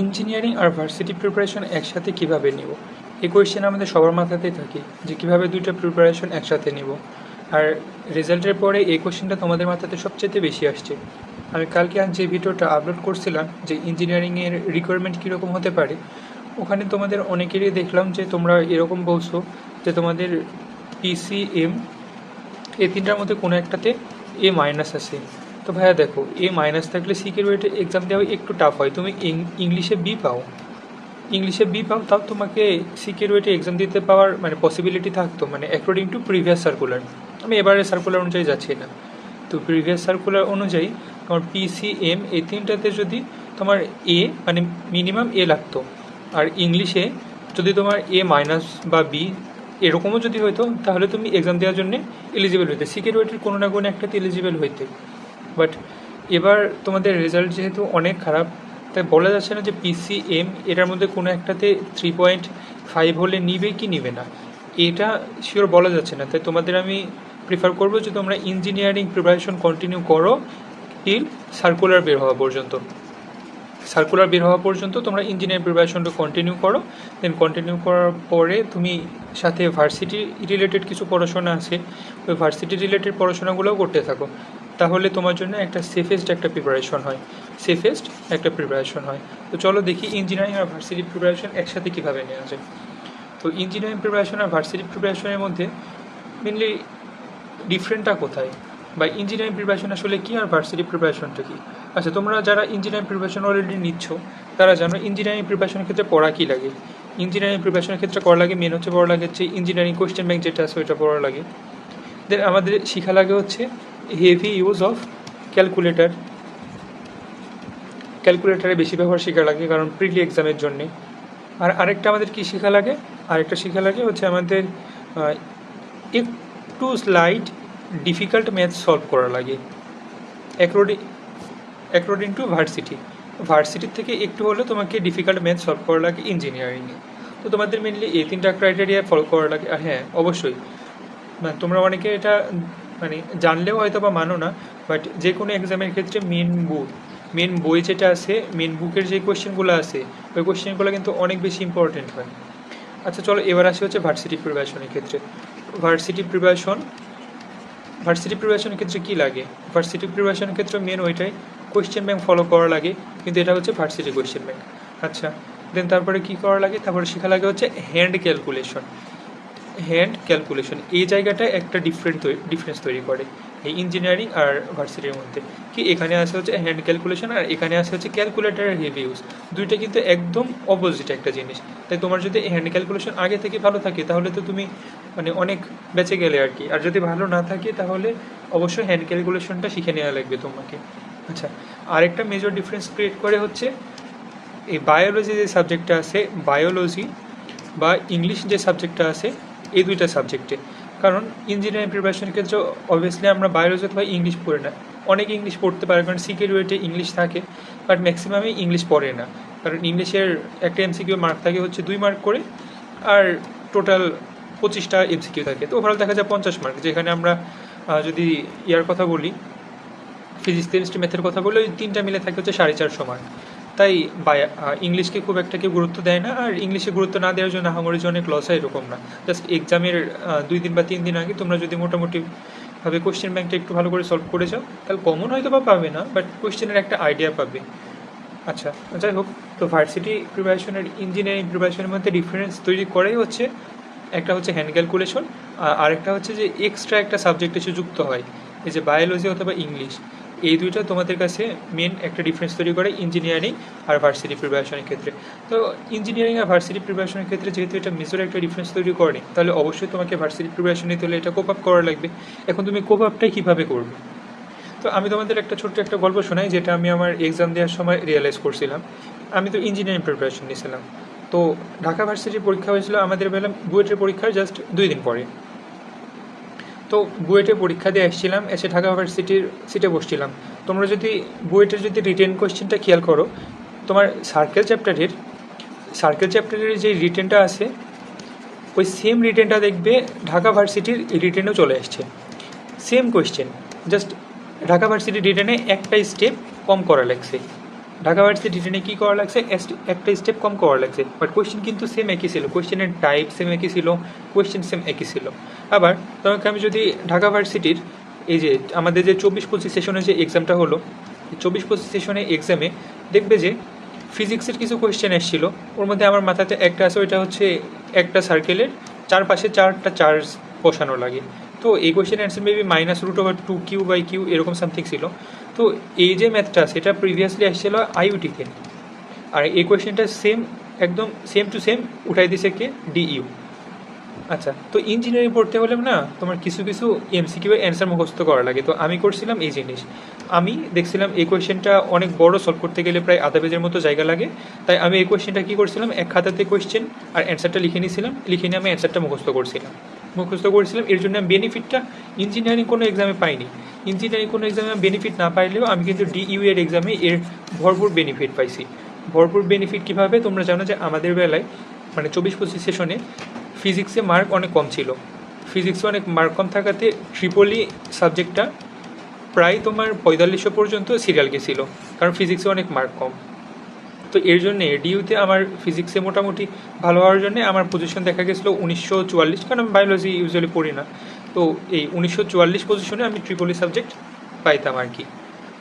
Engineering আর varsity preparation একসাথে কীভাবে নিব? এই কোয়েশ্চেন আমাদের সবার মাথাতেই থাকে যে কীভাবে দুইটা প্রিপারেশন একসাথে নিব। আর রেজাল্টের পরে এই কোয়েশ্চেনটা তোমাদের মাথাতে সবচেয়ে বেশি আসছে। আমি কালকে আজ যে ভিডিওটা আপলোড করছিলাম যে ইঞ্জিনিয়ারিংয়ের রিকোয়ারমেন্ট কীরকম হতে পারে, ওখানে তোমাদের অনেকেরই দেখলাম যে তোমরা এরকম বলছো যে তোমাদের পিসিএম এই তিনটার মধ্যে কোনো একটাতে এ মাইনাস আছে। তো ভাইয়া দেখো এ মাইনাস থাকলে সিকিউরিটি এক্সাম দেওয়া একটু টাফ হয়। তুমি ইংলিশে বি পাও। ইংলিশে বি পাও, তাও তোমাকে সিকিউরিটি এক্সাম দিতে পাওয়ার মানে পসিবিলিটি থাকতো মানে অ্যাকর্ডিং টু প্রিভিয়াস সার্কুলার আমি এবারে সার্কুলার অনুযায়ী যাচ্ছি না। তো প্রিভিয়াস সার্কুলার অনুযায়ী তোমার পিসিএম এই তিনটাতে যদি তোমার এ মানে মিনিমাম এ লাগতো। আর ইংলিশে যদি তোমার এ মাইনাস বা বি এরকমও যদি হইতো, তাহলে তুমি এক্সাম দেওয়ার জন্য এলিজিবল হইতে। সিকিউরিটির কোনো না কোনো একটাতে এলিজিবল হইতে। বাট এবার তোমাদের রেজাল্ট যেহেতু অনেক খারাপ, তাই বলা যাচ্ছে না যে পিসিএম এটার মধ্যে কোনো একটাতে থ্রি পয়েন্ট ফাইভ হলে নিবে কি নিবে না। এটা শিওর বলা যাচ্ছে না। তাই তোমাদের আমি প্রিফার করব যে তোমরা ইঞ্জিনিয়ারিং প্রিপারেশন কন্টিনিউ করো টিল সার্কুলার বের হওয়া পর্যন্ত। সার্কুলার বের হওয়া পর্যন্ত তোমরা ইঞ্জিনিয়ারিং প্রিপারেশনটা কন্টিনিউ করো। দেন কন্টিনিউ করার পরে তুমি সাথে ভার্সিটি রিলেটেড কিছু পড়াশোনা আছে, ওই ভার্সিটি রিলেটেড পড়াশোনাগুলোও করতে থাকো। তাহলে তোমার জন্য একটা সেফেস্ট একটা প্রিপারেশন হয়। সেফেস্ট একটা প্রিপারেশন হয়। তো চলো দেখি ইঞ্জিনিয়ারিং আর ভার্সিটি প্রিপারেশন একসাথে কীভাবে নেওয়া যায়। তো ইঞ্জিনিয়ারিং প্রিপারেশন আর ভার্সিটি প্রিপারেশনের মধ্যে মেনলি ডিফারেন্টটা কোথায়? বা ইঞ্জিনিয়ারিং প্রিপারেশন আসলে কী আর ভার্সিটি প্রিপারেশনটা কী? আচ্ছা তোমরা যারা ইঞ্জিনিয়ারিং প্রিপারেশন অলরেডি নিচ্ছ, তারা জানো ইঞ্জিনিয়ারিং প্রিপারেশনের ক্ষেত্রে পড়া কী লাগে? ইঞ্জিনিয়ারিং প্রিপারেশনের ক্ষেত্রে করা লাগে মেন হচ্ছে পড়া লাগে হচ্ছে ইঞ্জিনিয়ারিং কোয়েশ্চেন ব্যাংক যেটা আছে, ওইটা পড়া লাগে। দেন আমাদের শেখা লাগে হচ্ছে হেভি ইউজ অফ ক্যালকুলেটার ক্যালকুলেটারে বেশি ব্যবহার শেখা লাগে, কারণ প্রিলি এক্সামের জন্যে। আর আরেকটা আমাদের কী শেখা লাগে? আরেকটা শেখা লাগে হচ্ছে আমাদের একটু স্লাইড ডিফিকাল্ট ম্যাথ সলভ করা লাগে। অ্যাকর্ডিং অ্যাকর্ডিং টু ভার্সিটি ভার্সিটির থেকে একটু হলেও তোমাকে ডিফিকাল্ট ম্যাথ সলভ করা লাগে ইঞ্জিনিয়ারিংয়ে তো তোমাদের মেনলি এই তিনটা ক্রাইটেরিয়া ফলো করা লাগে। হ্যাঁ অবশ্যই। মানে তোমরা অনেকে এটা মানে জানলেও হয়তো বা মানো না বাট যে কোনো এক্সামের ক্ষেত্রে মেন বুক মেন বই যেটা আছে মেন বুকের যে কোয়েশ্চেনগুলো আছে, ওই কোয়েশ্চেনগুলো কিন্তু অনেক বেশি ইম্পর্টেন্ট হয়। আচ্ছা চলো এবার আসি হচ্ছে ভার্সিটি প্রিপারেশনের ক্ষেত্রে। ভার্সিটি প্রিপারেশন ভার্সিটি প্রিপারেশনের ক্ষেত্রে কী লাগে? ভার্সিটি প্রিপারেশনের ক্ষেত্রে মেন ওইটাই কোয়েশ্চেন ব্যাংক ফলো করা লাগে, কিন্তু এটা হচ্ছে ভার্সিটি কোয়েশ্চেন ব্যাংক আচ্ছা দেন তারপরে কী করা লাগে? তারপরে শেখা লাগে হচ্ছে হ্যান্ড ক্যালকুলেশন হ্যান্ড ক্যালকুলেশন এই জায়গাটা একটা ডিফারেন্ট ডিফারেন্স তৈরি করে এই ইঞ্জিনিয়ারিং আর ভার্সিটির মধ্যে। কি এখানে আছে হচ্ছে হ্যান্ড ক্যালকুলেশন আর এখানে আছে হচ্ছে ক্যালকুলেটারের হেভি ইউজ দুইটা কিন্তু একদম অপোজিট একটা জিনিস। তাই তোমার যদি হ্যান্ড ক্যালকুলেশন আগে থেকে ভালো থাকে, তাহলে তো তুমি মানে অনেক বেঁচে গেলে আর কি। আর যদি ভালো না থাকে, তাহলে অবশ্যই হ্যান্ড ক্যালকুলেশনটা শিখে নেওয়া লাগবে তোমাকে। আচ্ছা আরেকটা মেজর ডিফারেন্স ক্রিয়েট করে হচ্ছে, এই বায়োলজি যে সাবজেক্টটা আছে বায়োলজি বা ইংলিশ যে সাবজেক্টটা আছে এই দুইটা সাবজেক্টে কারণ ইঞ্জিনিয়ারিং প্রিপারেশনের ক্ষেত্রে অবভিয়াসলি আমরা বায়োলজি অথবা ইংলিশ পড়ি না। অনেক ইংলিশ পড়তে পারে কারণ সিকিউরিটি ইংলিশ থাকে বাট ম্যাক্সিমামই ইংলিশ পড়ে না। কারণ ইংলিশের একটা এমসিকিউ মার্ক থাকে হচ্ছে দুই মার্ক করে, আর টোটাল পঁচিশটা এমসিকিউ থাকে। তো ওভারঅল দেখা যায় পঞ্চাশ মার্ক যেখানে আমরা যদি ইয়ার কথা বলি ফিজিক্স কেমিস্ট্রি ম্যাথের কথা বলি, ওই তিনটা মিলে থাকে হচ্ছে সাড়ে চারশো মার্ক তাই ইংলিশকে খুব একটা কেউ গুরুত্ব দেয় না, আর ইংলিশে গুরুত্ব না দেওয়ার জন্য হামরি যে অনেক লস হয় এরকম না। জাস্ট এক্সামের দুই দিন বা তিন দিন আগে তোমরা যদি মোটামুটি ভাবে কোশ্চেন ব্যাংকটা একটু ভালো করে সলভ করে যাও, তাহলে কমন হয়তো বা পাবে না বাট কোশ্চেনের একটা আইডিয়া পাবে। আচ্ছা যাই হোক, তো ভার্সিটি প্রিপারেশনের ইঞ্জিনিয়ারিং প্রিপারেশনের মধ্যে ডিফারেন্স তৈরি করাই হচ্ছে, একটা হচ্ছে হ্যান্ড ক্যালকুলেশন আর আরেকটা হচ্ছে যে এক্সট্রা একটা সাবজেক্ট এসে যুক্ত হয়, এই যে বায়োলজি অথবা ইংলিশ এই দুইটা তোমাদের কাছে মেন একটা ডিফারেন্স তৈরি করে ইঞ্জিনিয়ারিং আর ভার্সিটি প্রিপারেশনের ক্ষেত্রে। তো ইঞ্জিনিয়ারিং আর ভার্সিটি প্রিপারেশনের ক্ষেত্রে যেহেতু এটা মেজর একটা ডিফারেন্স তৈরি করে, তাহলে অবশ্যই তোমাকে ভার্সিটি প্রিপারেশন নিতে হলে এটা কোপ আপ করা লাগবে। এখন তুমি কোপ আপটাই কীভাবে করবে? তো আমি তোমাদের একটা ছোট্ট একটা গল্প শোনাই, যেটা আমি আমার এক্সাম দেওয়ার সময় রিয়েলাইজ করছিলাম। আমি তো ইঞ্জিনিয়ারিং প্রিপারেশন নিয়েছিলাম তো ঢাকা ভার্সিটির পরীক্ষা হয়েছিল আমাদের বেলা, বুয়েটের পরীক্ষার জাস্ট দুই দিন পরে। তো বুয়েটে পরীক্ষা দিয়ে এসেছিলাম, এসে ঢাকা ভার্সিটির সিটে বসছিলাম। তোমরা যদি বুয়েটের যদি রিটেন কোয়েশ্চেনটা খেয়াল করো, তোমার সার্কেল চ্যাপ্টারের সার্কেল চ্যাপ্টারের যে রিটেনটা আছে, ওই সেম রিটেনটা দেখবে ঢাকা ভার্সিটির রিটেনেও চলে আসছে সেম কোয়েশ্চেন জাস্ট ঢাকা ভার্সিটির রিটেনে একটা স্টেপ কম করা লাগছে। ঢাকা ভার্সিটি রিটেনে কী করা লাগছে? একটা স্টেপ কম করা লাগছে। বাট কোয়েশ্চেন কিন্তু সেম একই ছিল। কোয়েশ্চেনের টাইপ সেম একই ছিল। কোয়েশ্চেন সেম একই ছিল। আবার তোমাকে আমি যদি ঢাকা ভার্সিটির এই যে আমাদের যে চব্বিশ পঁচিশ সেশনের যে এক্সামটা হলো চব্বিশ পঁচিশ সেশনে এক্সামে দেখবে যে ফিজিক্সের কিছু কোয়েশ্চেন এসেছিল। ওর মধ্যে আমার মাথাতে একটা আছে, ওইটা হচ্ছে একটা সার্কেলের চারপাশে চারটা চার্জ বসানো লাগে। তো এই question answer maybe minus root over two Q by Q এরকম সামথিং ছিল। তো এই যে ম্যাথটা সেটা প্রিভিয়াসলি আসছিল আইউটিতে আর এই কোয়েশ্চেনটা সেম একদম সেম টু সেম উঠাই দিছে কে? ডিইউ আচ্ছা তো ইঞ্জিনিয়ারিং পড়তে হলে না তোমার কিছু কিছু এমসিকিউ এর অ্যান্সার মুখস্থ করা লাগে। তো আমি করছিলাম এই জিনিস। আমি দেখছিলাম এই কোয়েশ্চেনটা অনেক বড় সলভ করতে গেলে প্রায় আধা পেজের মতো জায়গা লাগে। তাই আমি এই কোয়েশ্চেনটা কী করছিলাম? এক খাতাতে কোয়েশ্চেন আর অ্যান্সারটা লিখে নিয়েছিলাম লিখে নিয়ে আমি অ্যান্সারটা মুখস্থ করছিলাম। মুখস্থ করেছিলাম, এর জন্য আমি বেনিফিটটা ইঞ্জিনিয়ারিং কোনো এক্সামে পাইনি। ইঞ্জিনিয়ারিং কোনো এক্সামে আমি বেনিফিট না পাইলেও আমি কিন্তু ডিইউ এর এক্সামে এর ভরপুর বেনিফিট পাইছি। ভরপুর বেনিফিট কীভাবে? তোমরা জানো যে আমাদের বেলায় মানে চব্বিশ পঁচিশ সেশনে ফিজিক্সে মার্ক অনেক কম ছিল। ফিজিক্সে অনেক মার্ক কম থাকাতে ট্রিপলি সাবজেক্টটা প্রায় তোমার পঁয়তাল্লিশশো পর্যন্ত সিরিয়াল গেছিল। কারণ ফিজিক্সে অনেক মার্ক কম। তো এর জন্য ডিউতে আমার ফিজিক্সে মোটামুটি ভালো হওয়ার জন্য আমার পজিশন দেখা গেছিল উনিশশো চুয়াল্লিশ, কারণ আমি বায়োলজি ইউজুয়ালি পড়ি না। তো এই উনিশশো চুয়াল্লিশ পজিশনে আমি ট্রিপলি সাবজেক্ট পাইতাম আর কি।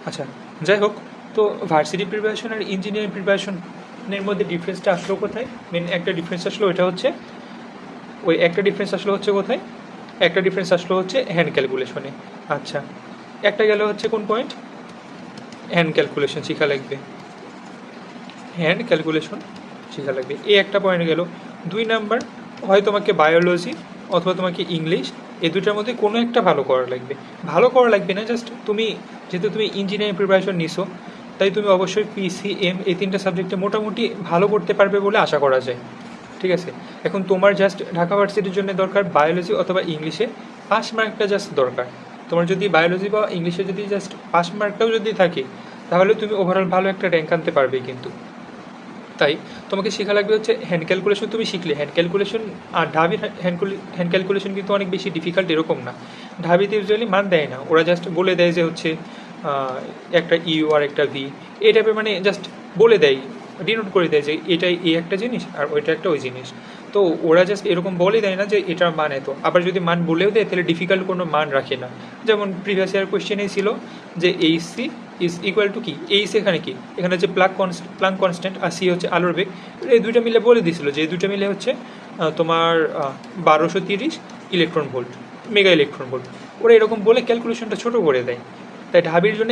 আচ্ছা যাই হোক, তো ভার্সিটি প্রিপারেশন আর ইঞ্জিনিয়ারিং প্রিপারেশনের মধ্যে ডিফারেন্সটা আসলো কোথায়? মেন একটা ডিফারেন্স আসলো এটা হচ্ছে, ওই একটা ডিফারেন্স আসলো হচ্ছে কোথায়? একটা ডিফারেন্স আসলো হচ্ছে হ্যান্ড ক্যালকুলেশনে আচ্ছা একটা গেল হচ্ছে কোন পয়েন্ট হ্যান্ড ক্যালকুলেশন শেখা লাগবে। হ্যান্ড ক্যালকুলেশন শেখা লাগবে। এই একটা পয়েন্ট গেল। দুই নাম্বার হয় তোমাকে বায়োলজি অথবা তোমাকে ইংলিশ এই দুটার মধ্যে কোনো একটা ভালো করা লাগবে। ভালো করা লাগবে না জাস্ট তুমি, যেহেতু তুমি ইঞ্জিনিয়ারিং প্রিপারেশন নিছো, তাই তুমি অবশ্যই পিসিএম এই তিনটা সাবজেক্টে মোটামুটি ভালো করতে পারবে বলে আশা করা যায়। ঠিক আছে? এখন তোমার জাস্ট ঢাকা ভার্সিটির জন্য দরকার বায়োলজি অথবা ইংলিশে পাস মার্কটা জাস্ট দরকার। তোমার যদি বায়োলজি বা ইংলিশে যদি জাস্ট পাস মার্কটাও যদি থাকে, তাহলে তুমি ওভারঅল ভালো একটা র্যাঙ্ক আনতে পারবে কিন্তু। তাই তোমাকে শেখা লাগবে হচ্ছে হ্যান্ড ক্যালকুলেশন তুমি শিখলে। হ্যান্ড ক্যালকুলেশন আর ঢাবির হ্যান্ড হ্যান্ড ক্যালকুলেশন কিন্তু অনেক বেশি ডিফিকাল্ট এরকম না। ঢাবিতে ইউজুয়ালি মান দেয় না। ওরা জাস্ট বলে দেয় যে হচ্ছে একটা ইউ আর একটা ভি এই টাইপের মানে জাস্ট বলে দেয়। ডিনোট করে দেয় যে এটাই এই একটা জিনিস আর ওইটা একটা ওই জিনিস। তো ওরা জাস্ট এরকম বলে দেয় না যে এটার মান এত। আবার যদি মান বলেও দেয়, তাহলে ডিফিকাল্ট কোনো মান রাখে না। যেমন প্রিভিয়াস ইয়ার কোয়েশ্চেনেই ছিল যে H C is equal to কি? এইচ এখানে কি? এখানে হচ্ছে প্লাক কনস্ট প্লাং কনস্ট্যান্ট আর সি হচ্ছে আলোর বেগ। এই দুইটা মিলে বলে দিয়েছিল যে এই দুইটা মিলে হচ্ছে তোমার বারোশো তিরিশ electron volt mega electron volt ওরা এরকম বলে ক্যালকুলেশনটা ছোট করে দেয়। তাই ঢাবির জন্য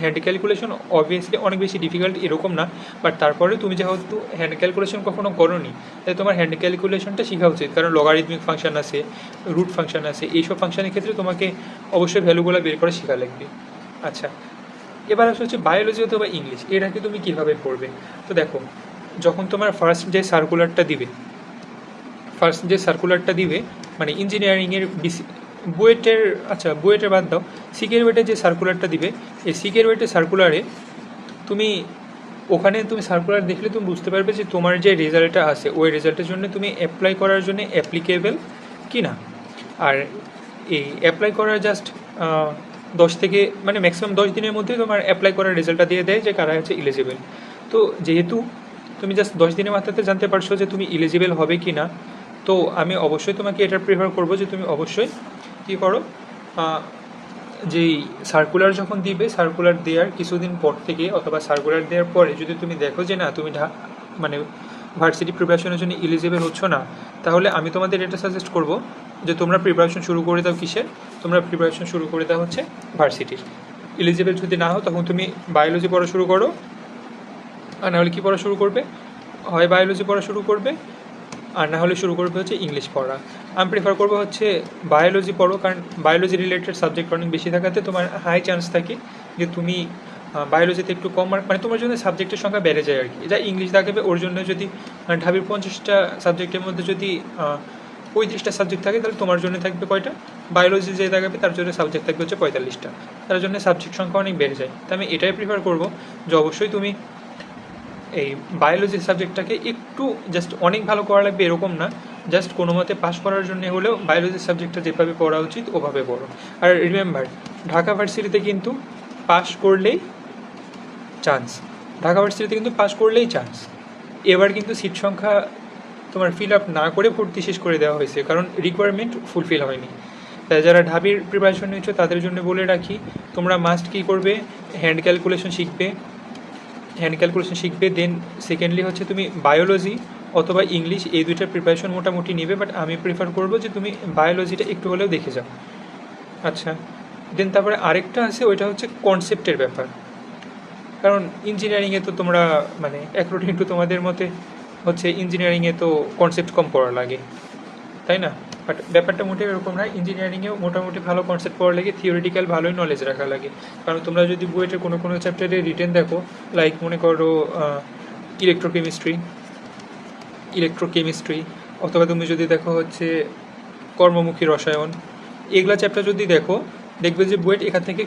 হ্যান্ড ক্যালকুলেশন অবভিয়াসলি অনেক বেশি ডিফিকাল্ট এরকম না বাট তারপরে তুমি যেহেতু হ্যান্ড ক্যালকুলেশন কখনো করোনি, তাই তোমার হ্যান্ড ক্যালকুলেশনটা শেখা উচিত। কারণ লগারিদমিক ফাংশন আছে রুট ফাংশন আছে, এইসব ফাংশনের ক্ষেত্রে তোমাকে অবশ্যই ভ্যালুগুলো বের করে শেখা লাগবে। আচ্ছা এবার আসলে হচ্ছে বায়োলজি অথবা ইংলিশ এটাকে তুমি কীভাবে পড়বে? তো দেখো, যখন তোমার ফার্স্ট যে সার্কুলারটা দিবে ফার্স্ট যে সার্কুলারটা দিবে মানে ইঞ্জিনিয়ারিংয়ের বিসি বুয়েটের আচ্ছা বুয়েটের বাদ দাও সিকের ওয়েটে যে সার্কুলারটা দিবে, এই সিকের ওয়েটের সার্কুলারে তুমি ওখানে তুমি সার্কুলার দেখলে তুমি বুঝতে পারবে যে তোমার যে রেজাল্টটা আছে, ওই রেজাল্টের জন্য তুমি অ্যাপ্লাই করার জন্য অ্যাপ্লিকেবল কি না আর এই অ্যাপ্লাই করার জাস্ট দশ থেকে মানে ম্যাক্সিমাম দশ দিনের মধ্যে তোমার অ্যাপ্লাই করার রেজাল্টটা দিয়ে দেয় যে কারা হচ্ছে ইলিজিবল তো যেহেতু তুমি জাস্ট দশ দিনের মাথাতে জানতে পারছ যে তুমি ইলিজিবল হবে কি না তো আমি অবশ্যই তোমাকে এটা প্রিফার করব যে তুমি অবশ্যই কী করো যেই সার্কুলার যখন দিবে সার্কুলার দেওয়ার কিছুদিন পর থেকে অথবা সার্কুলার দেওয়ার পরে যদি তুমি দেখো যে না, তুমি মানে ভার্সিটি প্রিপারেশনের জন্য ইলিজিবল হচ্ছ না, তাহলে আমি তোমাদের এটা সাজেস্ট করব যে তোমরা প্রিপারেশন শুরু করে দাও কিসের তোমরা প্রিপারেশন শুরু করে দাও হচ্ছে ভার্সিটির ইলিজিবল যদি না হও, তখন তুমি বায়োলজি পড়া শুরু করো। আর নাহলে কী পড়া শুরু করবে? হয় বায়োলজি পড়া শুরু করবে আর না হলে শুরু করবে হচ্ছে ইংলিশ পড়া। আমি প্রেফার করব হচ্ছে বায়োলজি পড়ো, কারণ বায়োলজি রিলেটেড সাবজেক্ট অনেক বেশি থাকাতে তোমার হাই চান্স থাকে যে তুমি বায়োলজিতে একটু কম মার্ক মানে তোমার জন্য সাবজেক্টের সংখ্যা বেড়ে যায় আর কি। যা ইংলিশ থাকবে ওর জন্য যদি ঢাবির পঞ্চাশটা সাবজেক্টের মধ্যে যদি পঁয়ত্রিশটা সাবজেক্ট থাকে, তাহলে তোমার জন্য থাকবে কয়টা? বায়োলজি যে থাকবে, তার জন্য সাবজেক্ট থাকবে হচ্ছে পঁয়তাল্লিশটা। তার জন্য সাবজেক্ট সংখ্যা অনেক বেড়ে যায়। তো আমি এটাই প্রিফার করব যে অবশ্যই তুমি এই বায়োলজি সাবজেক্টটাকে একটু জাস্ট অনেক ভালো করা লাগবে এরকম না। জাস্ট কোনো মতে পাস করার জন্য হলেও বায়োলজি সাবজেক্টটা যেভাবে পড়া উচিত, ওভাবে পড়ো। আর রিমেম্বার ঢাকা ভার্সিটিতে কিন্তু পাস করলেই চান্স ঢাকা ভার্সিটিতে কিন্তু পাস করলেই চান্স এবার কিন্তু সিট সংখ্যা তোমার ফিল আপ না করে ভর্তি শেষ করে দেওয়া হয়েছে, কারণ রিকোয়ারমেন্ট ফুলফিল হয়নি। তাই যারা ঢাবির প্রিপারেশন নিচ্ছ তাদের জন্য বলে রাখি, তোমরা মাস্ট কী করবে? হ্যান্ড ক্যালকুলেশন শিখবে। হ্যান্ড ক্যালকুলেশন শিখবে দেন সেকেন্ডলি হচ্ছে তুমি বায়োলজি অথবা ইংলিশ এই দুইটার প্রিপারেশন মোটামুটি নেবে বাট আমি প্রিফার করব যে তুমি বায়োলজিটা একটু হলেও দেখে যাও। আচ্ছা দেন তারপরে আরেকটা আছে, ওইটা হচ্ছে কনসেপ্টের ব্যাপার। কারণ ইঞ্জিনিয়ারিংয়ে তো তোমরা মানে অ্যাকর্ডিং টু তোমাদের মতে হচ্ছে ইঞ্জিনিয়ারিংয়ে তো কনসেপ্ট কম পড়া লাগে, তাই না? বাট ব্যাপারটা মোটেও এরকম না ইঞ্জিনিয়ারিংয়েও মোটামুটি ভালো কনসেপ্ট পড়া লাগে থিওরিটিক্যাল ভালোই নলেজ রাখা লাগে। কারণ তোমরা যদি বুয়েটের কোনো কোনো চ্যাপ্টারে রিটেন দেখো লাইক মনে করো ইলেকট্রোকেমিস্ট্রি ইলেকট্রোকেমিস্ট্রি অথবা তুমি যদি দেখো হচ্ছে কর্মমুখী রসায়ন, এগুলা চ্যাপ্টার যদি দেখো, দেখবে যে বুয়েট এখান থেকে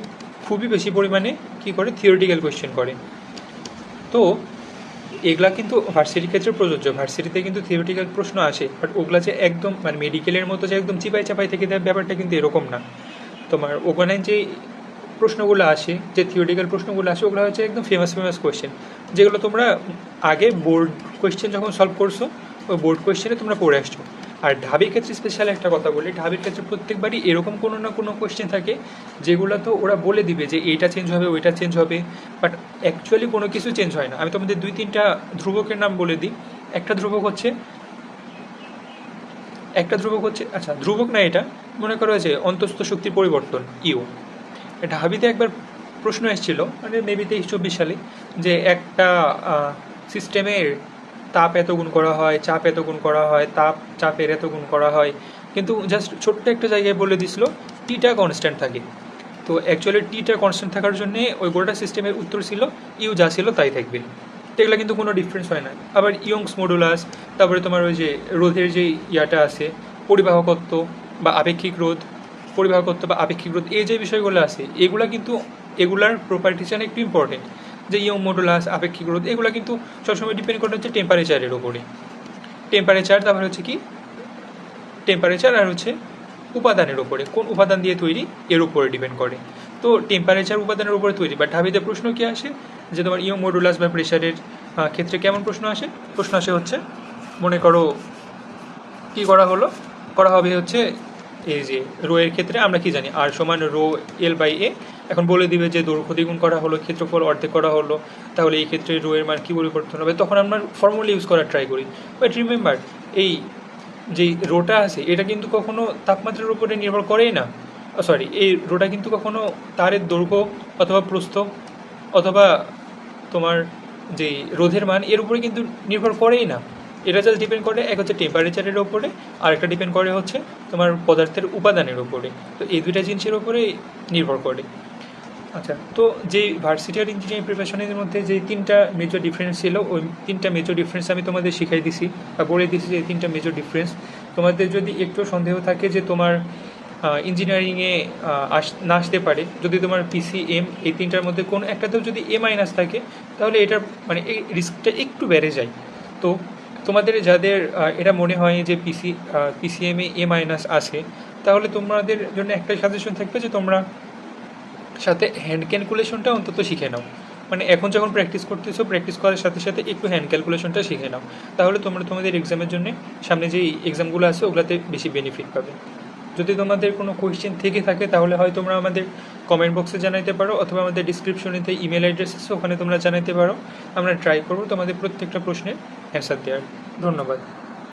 খুবই বেশি পরিমাণে কী করে থিওরিটিক্যাল কোয়েশ্চেন করে। তো এগুলা কিন্তু ভার্সিটির ক্ষেত্রে প্রযোজ্য। ভার্সিটিতে কিন্তু থিওরিটিক্যাল প্রশ্ন আসে বাট ওগুলা যে একদম মানে মেডিকেলের মতো যে একদম চিপাই চাপাই থেকে দেয়, ব্যাপারটা কিন্তু এরকম না। তোমার ওখানে যে প্রশ্নগুলো আসে, যে থিওরিটিক্যাল প্রশ্নগুলো আসে, ওগুলো হচ্ছে একদম ফেমাস ফেমাস কোয়েশ্চেন যেগুলো তোমরা আগে বোর্ড কোয়েশ্চেন যখন সলভ করছ, ওই বোর্ড কোয়েশ্চেনে তোমরা পড়ে আসছো। আর ঢাবির ক্ষেত্রে স্পেশাল একটা কথা বলি, ঢাবির ক্ষেত্রে প্রত্যেকবারই এরকম কোনো না কোনো কোয়েশ্চেন থাকে, যেগুলো তো ওরা বলে দিবে যে এইটা চেঞ্জ হবে, ওইটা চেঞ্জ হবে বাট অ্যাকচুয়ালি কোনো কিছু চেঞ্জ হয় না। আমি তোমাদের দুই তিনটা ধ্রুবকের নাম বলে দিই। একটা ধ্রুবক হচ্ছে, একটা ধ্রুবক হচ্ছে আচ্ছা ধ্রুবক না এটা, মনে করা হয়েছে অন্তস্থ শক্তির পরিবর্তন ইউ ঢাবিতে একবার প্রশ্ন এসেছিল মানে মেবি তেইশ চব্বিশ সালে, যে একটা সিস্টেমের তাপ এত গুণ করা হয়, চাপ এত গুণ করা হয়, তাপ, চাপের এত গুণ করা হয়। কিন্তু জাস্ট ছোট্ট একটা জায়গায় বলে দিছিল টিটা কনস্ট্যান্ট থাকে। তো অ্যাকচুয়ালি টিটা কনস্ট্যান্ট থাকার জন্যে ওই গোটা সিস্টেমের উত্তর ছিল ইউ যা ছিল তাই থাকবে। এগুলো কিন্তু কোনো ডিফারেন্স হয় না। আবার ইয়ংস মডুলাস তারপরে তোমার ওই যে রোধের যে ইয়াটা আছে, পরিবাহকত্ব বা আপেক্ষিক রোধ, পরিবাহকত্ব বা আপেক্ষিক রোধ, এই যে বিষয়গুলো আছে, এগুলা কিন্তু, এগুলার প্রপার্টিশন একটু ইম্পর্টেন্ট যে ইয়ং মডুলাস আপেক্ষিক রোধ, এগুলো কিন্তু সবসময় ডিপেন্ড করে হচ্ছে টেম্পারেচারের ওপরে টেম্পারেচার তারপরে হচ্ছে কি? টেম্পারেচার আর হচ্ছে উপাদানের উপরে, কোন উপাদান দিয়ে তৈরি? এর উপরে ডিপেন্ড করে। তো টেম্পারেচার উপাদানের উপরে তৈরি বা ঢাবিতে প্রশ্ন কি আসে? যে তোমার ইয়ং মডুলাস বা প্রেশারের ক্ষেত্রে কেমন প্রশ্ন আসে? প্রশ্ন আসে হচ্ছে, মনে করো কি করা হলো? করা হবে হচ্ছে এই যে রো এর ক্ষেত্রে, আমরা কি জানি? আর সমান রো এল বাই এ এখন বলে দিবে যে দৈর্ঘ্য দ্বিগুণ করা হলো, ক্ষেত্রফল অর্ধেক করা হলো, তাহলে এই ক্ষেত্রে রো এর মান কী পরিবর্তন হবে? তখন আমরা ফর্মুলা ইউজ করার ট্রাই করি। বাট রিমেম্বার এই যে রোটা আছে, এটা কিন্তু কখনো তাপমাত্রার উপরে নির্ভর করেই না। সরি এই রোটা কিন্তু কখনো তারের দৈর্ঘ্য অথবা প্রস্থ অথবা তোমার যে রোধের মান, এর উপরে কিন্তু নির্ভর করেই না। এটা জাস্ট ডিপেন্ড করে, এক হচ্ছে টেম্পারেচারের ওপরে আর একটা ডিপেন্ড করে হচ্ছে তোমার পদার্থের উপাদানের ওপরে তো এই দুইটা জিনিসের ওপরে নির্ভর করে। আচ্ছা। তো যে ভার্সিটি আর ইঞ্জিনিয়ারিং প্রিপারেশনের মধ্যে যে তিনটা মেজর ডিফারেন্স ছিল, ওই তিনটা মেজর ডিফারেন্স আমি তোমাদের শিখাই দিছি, বা বলে দিছি যে তিনটা মেজর ডিফারেন্স তোমাদের যদি একটু সন্দেহ থাকে যে তোমার ইঞ্জিনিয়ারিংয়ে আস, না আসতে পারে, যদি তোমার পিসি এম এই তিনটার মধ্যে কোনো একটাতেও যদি এ মাইনাস থাকে, তাহলে এটার মানে এই রিস্কটা একটু বেড়ে যায়। তো তোমাদের যাদের এটা মনে হয় যে পিসি পিসিএমে এ মাইনাস আসে তাহলে তোমাদের জন্য একটাই সাজেশন থাকবে যে তোমরা সাথে হ্যান্ড ক্যালকুলেশনটা অন্তত শিখে নাও। মানে এখন যখন প্র্যাকটিস করতেছো প্র্যাকটিস করার সাথে সাথে একটু হ্যান্ড ক্যালকুলেশনটা শিখে নাও। তাহলে তোমরা তোমাদের এক্সামের জন্য সামনে যেই এক্সামগুলো আছে, ওগুলোতে বেশি বেনিফিট পাবে। যদি তোমাদের কোনো কোয়েশ্চেন থেকে থাকে, তাহলে হয় তোমরা আমাদের কমেন্ট বক্সে জানাইতে পারো, অথবা আমাদের ডিসক্রিপশনেতে ইমেল অ্যাড্রেস আছে, ওখানে তোমরা জানাইতে পারো। আমরা ট্রাই করব তোমাদের প্রত্যেকটা প্রশ্নের অ্যান্সার দেওয়ার। ধন্যবাদ।